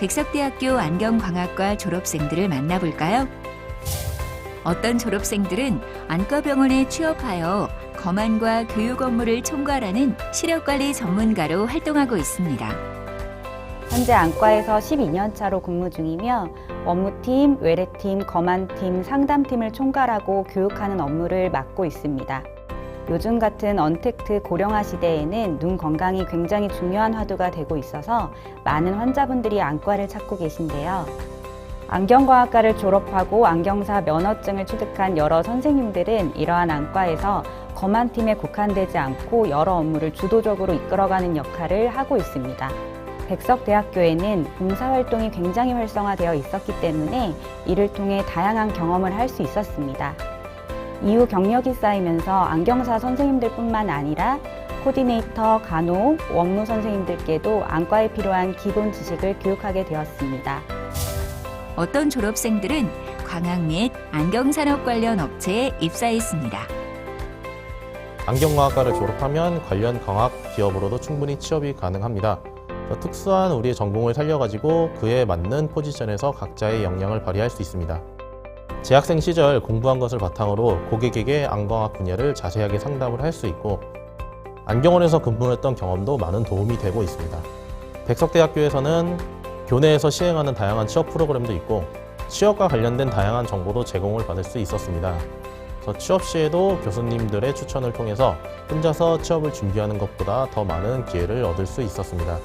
백석대학교 안경광학과 졸업생들을 만나볼까요? 어떤 졸업생들은 안과병원에 취업하여 검안과 교육 업무를 총괄하는 시력관리 전문가로 활동하고 있습니다. 현재 안과에서 12년 차로 근무 중이며 업무팀, 외래팀, 검안팀, 상담팀을 총괄하고 교육하는 업무를 맡고 있습니다. 요즘 같은 언택트 고령화 시대에는 눈 건강이 굉장히 중요한 화두가 되고 있어서 많은 환자분들이 안과를 찾고 계신데요. 안경과학과를 졸업하고 안경사 면허증을 취득한 여러 선생님들은 이러한 안과에서 검안팀에 국한되지 않고 여러 업무를 주도적으로 이끌어가는 역할을 하고 있습니다. 백석대학교에는 봉사활동이 굉장히 활성화되어 있었기 때문에 이를 통해 다양한 경험을 할 수 있었습니다. 이후 경력이 쌓이면서 안경사 선생님들 뿐만 아니라 코디네이터, 간호, 원무 선생님들께도 안과에 필요한 기본 지식을 교육하게 되었습니다. 어떤 졸업생들은 광학 및 안경산업 관련 업체에 입사했습니다. 안경광학과를 졸업하면 관련 광학 기업으로도 충분히 취업이 가능합니다. 더 특수한 우리의 전공을 살려가지고 그에 맞는 포지션에서 각자의 역량을 발휘할 수 있습니다. 재학생 시절 공부한 것을 바탕으로 고객에게 안광학 분야를 자세하게 상담을 할 수 있고 안경원에서 근무했던 경험도 많은 도움이 되고 있습니다. 백석대학교에서는 교내에서 시행하는 다양한 취업 프로그램도 있고 취업과 관련된 다양한 정보도 제공을 받을 수 있었습니다. 그래서 취업 시에도 교수님들의 추천을 통해서 혼자서 취업을 준비하는 것보다 더 많은 기회를 얻을 수 있었습니다.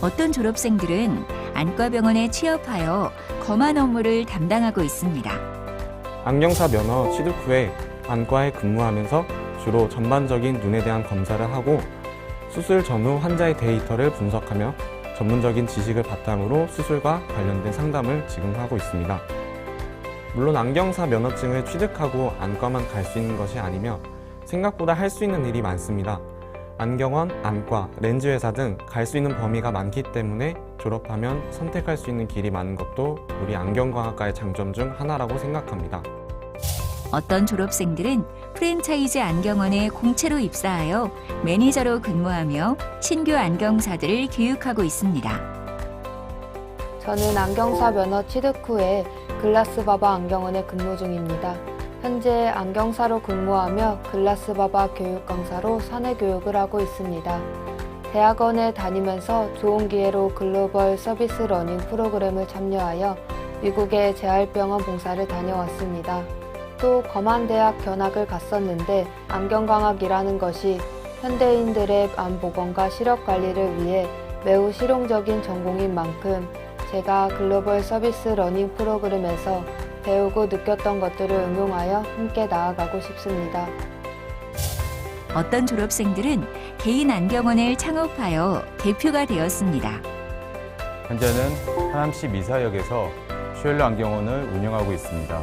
어떤 졸업생들은 안과병원에 취업하여 검안 업무를 담당하고 있습니다. 안경사 면허 취득 후에 안과에 근무하면서 주로 전반적인 눈에 대한 검사를 하고 수술 전후 환자의 데이터를 분석하며 전문적인 지식을 바탕으로 수술과 관련된 상담을 지금 하고 있습니다. 물론 안경사 면허증을 취득하고 안과만 갈 수 있는 것이 아니며 생각보다 할 수 있는 일이 많습니다. 안경원, 안과, 렌즈 회사 등 갈 수 있는 범위가 많기 때문에 졸업하면 선택할 수 있는 길이 많은 것도 우리 안경광학과의 장점 중 하나라고 생각합니다. 어떤 졸업생들은 프랜차이즈 안경원에 공채로 입사하여 매니저로 근무하며 신규 안경사들을 교육하고 있습니다. 저는 안경사 면허 취득 후에 글라스바바 안경원에 근무 중입니다. 현재 안경사로 근무하며 글라스바바 교육 강사로 사내 교육을 하고 있습니다. 대학원에 다니면서 좋은 기회로 글로벌 서비스 러닝 프로그램을 참여하여 미국의 재활병원 봉사를 다녀왔습니다. 또 검안대학 견학을 갔었는데 안경광학이라는 것이 현대인들의 암 보건과 시력 관리를 위해 매우 실용적인 전공인 만큼 제가 글로벌 서비스 러닝 프로그램에서 배우고 느꼈던 것들을 응용하여 함께 나아가고 싶습니다. 어떤 졸업생들은 개인 안경원을 창업하여 대표가 되었습니다. 현재는 하남시 미사역에서 슈엘러 안경원을 운영하고 있습니다.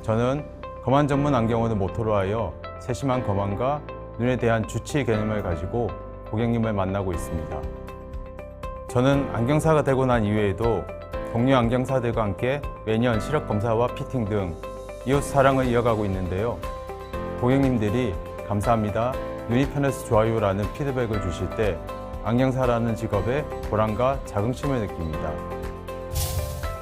저는 검안 전문 안경원을 모토로 하여 세심한 검안과 눈에 대한 주치 개념을 가지고 고객님을 만나고 있습니다. 저는 안경사가 되고 난 이후에도 동료 안경사들과 함께 매년 시력 검사와 피팅 등 이웃 사랑을 이어가고 있는데요. 고객님들이 감사합니다. 눈이 편해서 좋아요라는 피드백을 주실 때 안경사라는 직업에 보람과 자긍심을 느낍니다.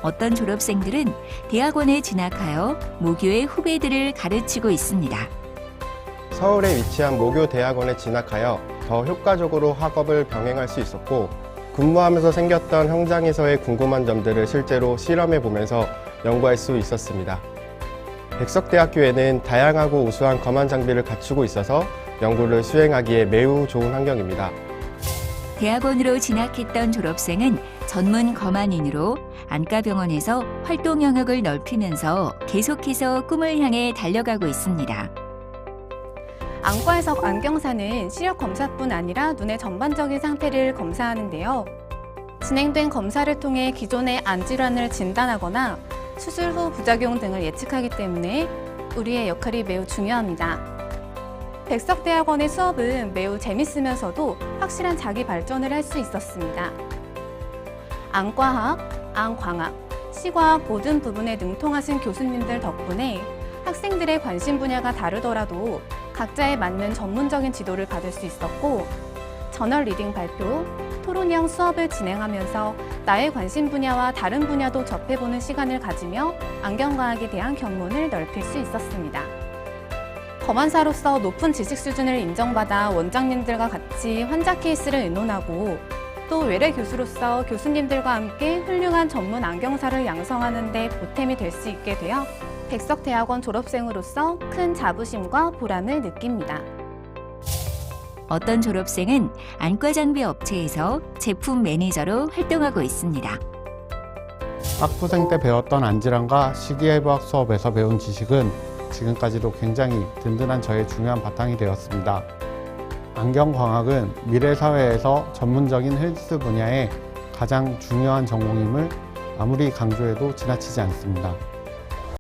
어떤 졸업생들은 대학원에 진학하여 모교의 후배들을 가르치고 있습니다. 서울에 위치한 모교 대학원에 진학하여 더 효과적으로 학업을 병행할 수 있었고 근무하면서 생겼던 현장에서의 궁금한 점들을 실제로 실험해 보면서 연구할 수 있었습니다. 백석대학교에는 다양하고 우수한 검안 장비를 갖추고 있어서 연구를 수행하기에 매우 좋은 환경입니다. 대학원으로 진학했던 졸업생은 전문 검안인으로 안과병원에서 활동 영역을 넓히면서 계속해서 꿈을 향해 달려가고 있습니다. 안과에서 안경사는 시력 검사뿐 아니라 눈의 전반적인 상태를 검사하는데요. 진행된 검사를 통해 기존의 안 질환을 진단하거나 수술 후 부작용 등을 예측하기 때문에 우리의 역할이 매우 중요합니다. 백석대학원의 수업은 매우 재밌으면서도 확실한 자기 발전을 할 수 있었습니다. 안과학, 안광학, 시과학 모든 부분에 능통하신 교수님들 덕분에 학생들의 관심 분야가 다르더라도 각자에 맞는 전문적인 지도를 받을 수 있었고 저널 리딩 발표, 토론형 수업을 진행하면서 나의 관심 분야와 다른 분야도 접해보는 시간을 가지며 안경과학에 대한 견문을 넓힐 수 있었습니다. 검안사로서 높은 지식 수준을 인정받아 원장님들과 같이 환자 케이스를 의논하고 또 외래 교수로서 교수님들과 함께 훌륭한 전문 안경사를 양성하는 데 보탬이 될 수 있게 되어 백석대학원 졸업생으로서 큰 자부심과 보람을 느낍니다. 어떤 졸업생은 안과 장비 업체에서 제품 매니저로 활동하고 있습니다. 학부생 때 배웠던 안질환과 시기해부학 수업에서 배운 지식은 지금까지도 굉장히 든든한 저의 중요한 바탕이 되었습니다. 안경광학은 미래 사회에서 전문적인 헬스 분야의 가장 중요한 전공임을 아무리 강조해도 지나치지 않습니다.